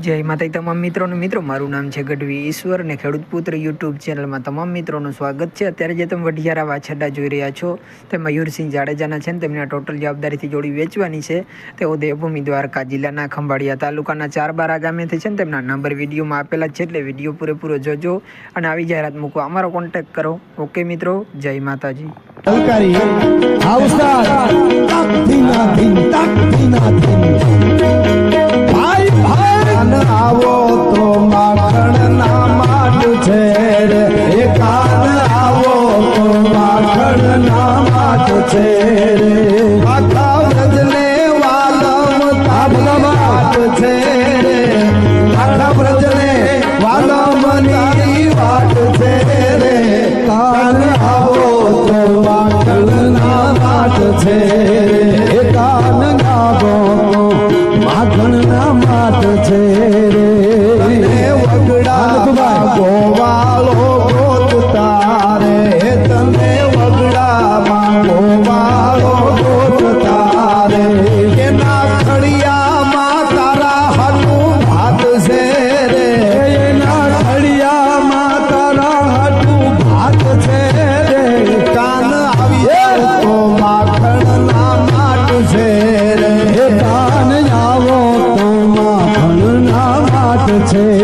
જય માતા તમામ મિત્રોને, મિત્રો, મારું નામ છે ગઢવી ઈશ્વર અને ખેડૂત પુત્ર યુટ્યુબ ચેનલમાં તમામ મિત્રોનું સ્વાગત છે. અત્યારે જે તમે વઢિયારા વાછરડા જોઈ રહ્યા છો, તે મયુરસિંહ જાડેજાના છે ને તેમની ટોટલ જવાબદારીથી જોડી વેચવાની છે. તેઓ દેવભૂમિ દ્વારકા જિલ્લાના ખંભાળિયા તાલુકાના ચારબારા ગામેથી છે ને તેમના નંબર વિડીયોમાં આપેલા છે, એટલે વીડિયો પૂરેપૂરો જોજો અને આવી જાહેરાત મૂકો અમારો કોન્ટેક્ટ કરો. ઓકે મિત્રો, જય માતાજી. તો માખણના માટ છે રે. કાન ગાવો તો માખણના માટ છે રે વગડા ગોવાળો थे